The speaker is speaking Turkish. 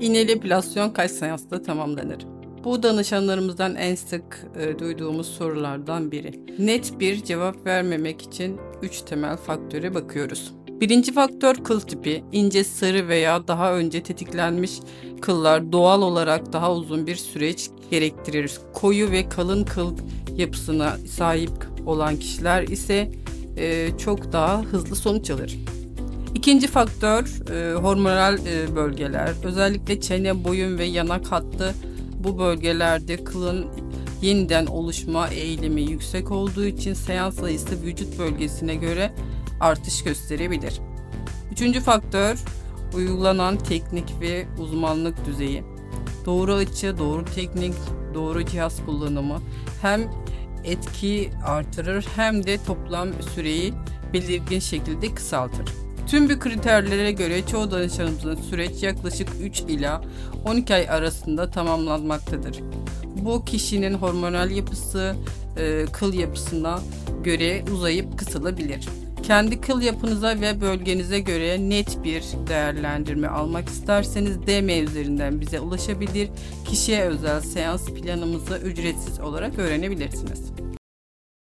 İğneli epilasyon kaç seansta tamamlanır? Bu danışanlarımızdan en sık e, duyduğumuz sorulardan biri. Net bir cevap vermemek için 3 temel faktöre bakıyoruz. Birinci faktör kıl tipi. İnce sarı veya daha önce tetiklenmiş kıllar doğal olarak daha uzun bir süreç gerektirir. Koyu ve kalın kıl yapısına sahip olan kişiler ise e, çok daha hızlı sonuç alır. İkinci faktör e, hormonal e, bölgeler. Özellikle çene, boyun ve yanak hattı bu bölgelerde kılın yeniden oluşma eğilimi yüksek olduğu için seans sayısı vücut bölgesine göre artış gösterebilir. Üçüncü faktör uygulanan teknik ve uzmanlık düzeyi. Doğru açı, doğru teknik, doğru cihaz kullanımı hem etki artırır hem de toplam süreyi belirgin şekilde kısaltır. Tüm bu kriterlere göre çoğu danışanımızın süreç yaklaşık 3 ila 12 ay arasında tamamlanmaktadır. Bu kişinin hormonal yapısı, e, kıl yapısına göre uzayıp kısalabilir. Kendi kıl yapınıza ve bölgenize göre net bir değerlendirme almak isterseniz DM üzerinden bize ulaşabilir. Kişiye özel seans planımızı ücretsiz olarak öğrenebilirsiniz.